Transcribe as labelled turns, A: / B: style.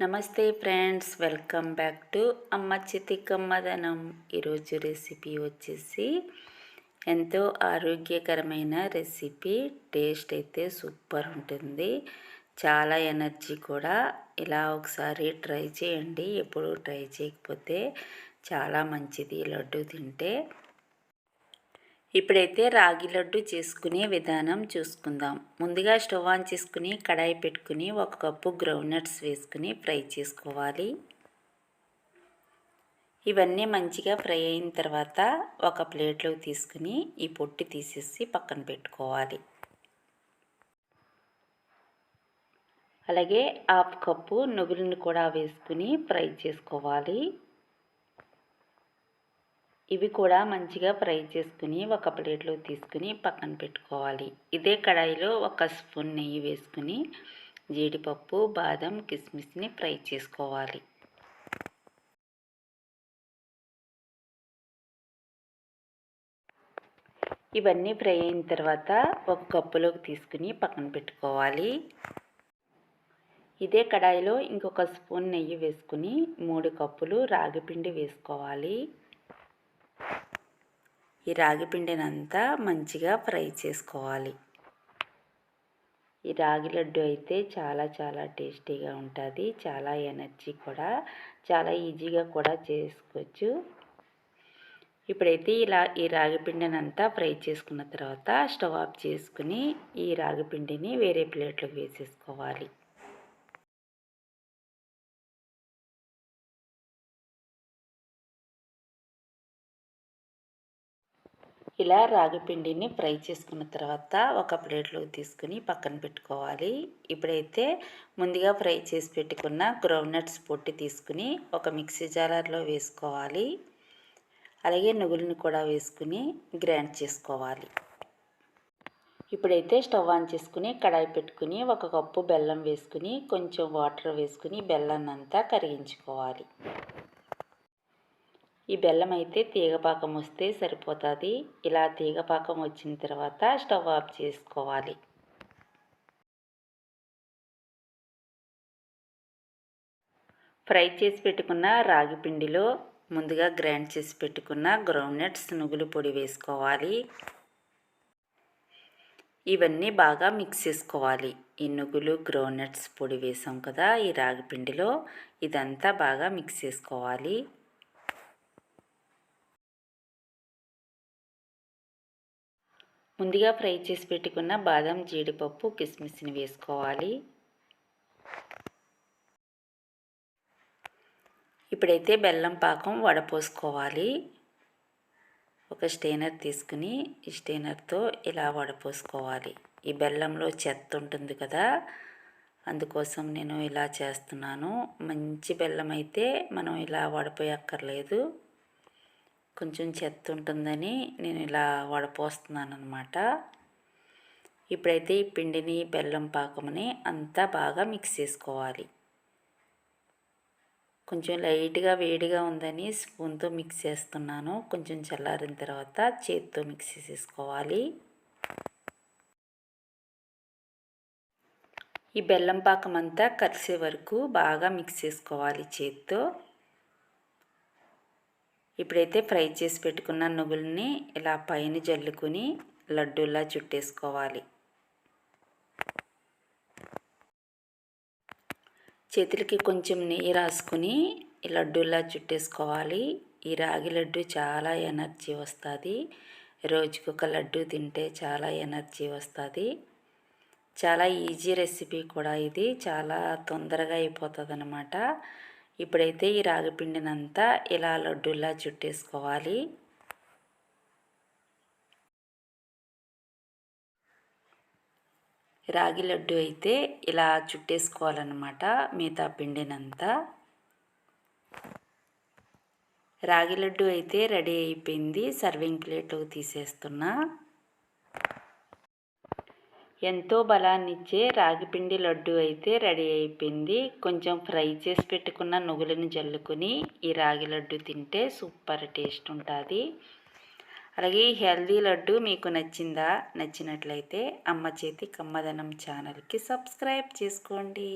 A: నమస్తే friends welcome back to అమ్మ చితికమ్మదనం ఈరోజు రెసిపీ వచ్చేసి ఎంతో ఆరోగ్యకరమైన రెసిపీ. టేస్ట్ అయితే సూపర్ ఉంటుంది. చాలా ఎనర్జీ కూడా. ఇలా ఒకసారి ట్రై చేయండి. ఎప్పుడు ట్రై చేయకపోతే చాలా మంచిది. లడ్డు తింటే ఇప్పుడైతే రాగి లడ్డు చేసుకునే విధానం చూసుకుందాం. ముందుగా స్టవ్ ఆన్ చేసుకుని కడాయి పెట్టుకుని ఒక కప్పు గ్రౌండ్నట్స్ వేసుకుని ఫ్రై చేసుకోవాలి. ఇవన్నీ మంచిగా ఫ్రై అయిన తర్వాత ఒక ప్లేట్లోకి తీసుకుని ఈ పొట్టి తీసేసి పక్కన పెట్టుకోవాలి. అలాగే హాఫ్ కప్పు నువ్వులను కూడా వేసుకుని ఫ్రై చేసుకోవాలి. ఇవి కూడా మంచిగా ఫ్రై చేసుకుని ఒక ప్లేట్లో తీసుకుని పక్కన పెట్టుకోవాలి. ఇదే కడాయిలో ఒక స్పూన్ నెయ్యి వేసుకుని జీడిపప్పు బాదం కిస్మిస్ని ఫ్రై చేసుకోవాలి. ఇవన్నీ ఫ్రై అయిన తర్వాత ఒక కప్పులోకి తీసుకుని పక్కన పెట్టుకోవాలి. ఇదే కడాయిలో ఇంకొక స్పూన్ నెయ్యి వేసుకుని మూడు కప్పులు రాగిపిండి వేసుకోవాలి. ఈ రాగి పిండినంతా మంచిగా ఫ్రై చేసుకోవాలి. ఈ రాగి లడ్డు అయితే చాలా చాలా టేస్టీగా ఉంటుంది చాలా ఎనర్జీ కూడా చాలా ఈజీగా కూడా చేసుకోవచ్చు. ఇప్పుడైతే ఇలా ఈ రాగి పిండిని అంతా ఫ్రై చేసుకున్న తర్వాత స్టవ్ ఆఫ్ చేసుకుని ఈ రాగి పిండిని వేరే ప్లేట్లోకి వేసేసుకోవాలి. ఇలా రాగి పిండిని ఫ్రై చేసుకున్న తర్వాత ఒక ప్లేట్లోకి తీసుకుని పక్కన పెట్టుకోవాలి. ఇప్పుడైతే ముందుగా ఫ్రై చేసి పెట్టుకున్న గ్రౌండ్నట్స్ పొట్టి తీసుకుని ఒక మిక్సీ జాలర్లో వేసుకోవాలి. అలాగే నువ్వులను కూడా వేసుకుని గ్రైండ్ చేసుకోవాలి. ఇప్పుడైతే స్టవ్ ఆన్ చేసుకుని కడాయి పెట్టుకుని ఒక కప్పు బెల్లం వేసుకుని కొంచెం వాటర్ వేసుకుని బెల్లాన్ని అంతా కరిగించుకోవాలి. ఈ బెల్లం అయితే తీగపాకం వస్తే సరిపోతుంది. ఇలా తీగపాకం వచ్చిన తర్వాత స్టవ్ ఆఫ్ చేసుకోవాలి. ఫ్రై చేసి పెట్టుకున్న రాగి పిండిలో ముందుగా గ్రైండ్ చేసి పెట్టుకున్న గ్రౌండ్నట్స్ నుగులు పొడి వేసుకోవాలి. ఇవన్నీ బాగా మిక్స్ చేసుకోవాలి. ఈ నువ్వులు గ్రౌండ్నట్స్ పొడి వేసాం కదా ఈ రాగి పిండిలో. ఇదంతా బాగా మిక్స్ చేసుకోవాలి. ముందుగా ఫ్రై చేసి పెట్టుకున్న బాదం జీడిపప్పు కిస్మిస్ని వేసుకోవాలి. ఇప్పుడైతే బెల్లం పాకం వడపోసుకోవాలి. ఒక స్టెయినర్ తీసుకుని ఈ స్టెయినర్తో ఇలా వడపోసుకోవాలి. ఈ బెల్లంలో చెత్త ఉంటుంది కదా అందుకోసం నేను ఇలా చేస్తున్నాను. మంచి బెల్లం అయితే మనం ఇలా వడపోయక్కర్లేదు. కొంచెం చెత్త ఉంటుందని నేను ఇలా వడపోస్తున్నాను అనమాట ఇప్పుడైతే ఈ పిండిని బెల్లం పాకముని అంతా బాగా మిక్స్ చేసుకోవాలి. కొంచెం లైట్గా వేడిగా ఉందని స్పూన్తో మిక్స్ చేస్తున్నాను. కొంచెం చల్లారిన తర్వాత చేతితో మిక్స్ చేసేసుకోవాలి. ఈ బెల్లం పాకం అంతా కలిసే వరకు బాగా మిక్స్ చేసుకోవాలి చేతితో. ఇప్పుడైతే ఫ్రై చేసి పెట్టుకున్న నువ్వుల్ని ఇలా పైన జల్లుకుని లడ్డూలా చుట్టేసుకోవాలి. చేతులకి కొంచెం నెయ్యి రాసుకుని లడ్డూలా చుట్టేసుకోవాలి. ఈ రాగి లడ్డు చాలా ఎనర్జీ వస్తుంది. రోజుకి ఒక లడ్డు తింటే చాలా ఎనర్జీ వస్తుంది. చాలా ఈజీ రెసిపీ కూడా ఇది. చాలా తొందరగా అయిపోతుంది అనమాట ఇప్పుడైతే ఈ రాగిపిండినంతా ఇలా లడ్డూలా చుట్టేసుకోవాలి. రాగి లడ్డు అయితే ఇలా చుట్టేసుకోవాలన్నమాట మిగతా పిండినంతా. రాగి లడ్డు అయితే రెడీ అయిపోయింది. సర్వింగ్ ప్లేట్లోకి తీసేస్తున్నా. ఎంతో బలాన్నిచ్చే రాగిపిండి లడ్డు అయితే రెడీ అయిపోయింది. కొంచెం ఫ్రై చేసి పెట్టుకున్న నువ్వులను జల్లుకొని ఈ రాగి లడ్డు తింటే సూపర్ టేస్ట్ ఉంటుంది. అలాగే ఈ హెల్దీ లడ్డు మీకు నచ్చిందా? నచ్చినట్లయితే అమ్మ చేతి కమ్మదనం ఛానల్కి సబ్స్క్రైబ్ చేసుకోండి.